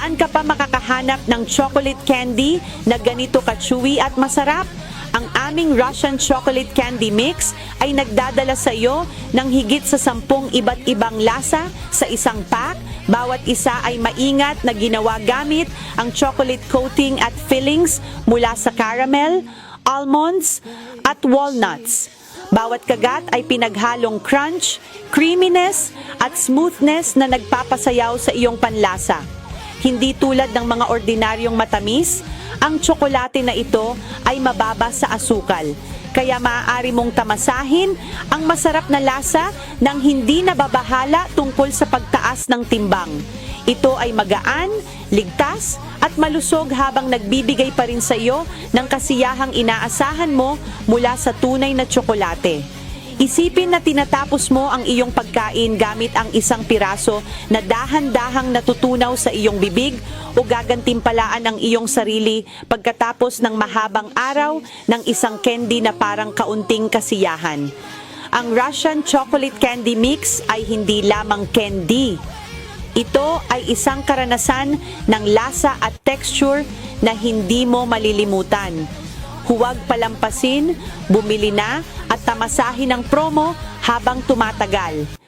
Saan ka pa makakahanap ng chocolate candy na ganito ka-chewy at masarap? Ang aming Russian Chocolate Candy Mix ay nagdadala sa iyo ng higit sa sampung iba't ibang lasa sa isang pack. Bawat isa ay maingat na ginawa gamit ang chocolate coating at fillings mula sa caramel, almonds, at walnuts. Bawat kagat ay pinaghalong crunch, creaminess, at smoothness na nagpapasayaw sa iyong panlasa. Hindi tulad ng mga ordinaryong matamis, ang tsokolate na ito ay mababa sa asukal. Kaya maaari mong tamasahin ang masarap na lasa ng hindi nababahala tungkol sa pagtaas ng timbang. Ito ay magaan, ligtas, at malusog habang nagbibigay pa rin sa iyo ng kasiyahang inaasahan mo mula sa tunay na tsokolate. Isipin na tinatapos mo ang iyong pagkain gamit ang isang piraso na dahan-dahang natutunaw sa iyong bibig o gagantimpalaan ang iyong sarili pagkatapos ng mahabang araw ng isang candy na parang kaunting kasiyahan. Ang Russian Chocolate Candy Mix ay hindi lamang candy. Ito ay isang karanasan ng lasa at texture na hindi mo malilimutan. Huwag palampasin, bumili na at tamasahin ang promo habang tumatagal.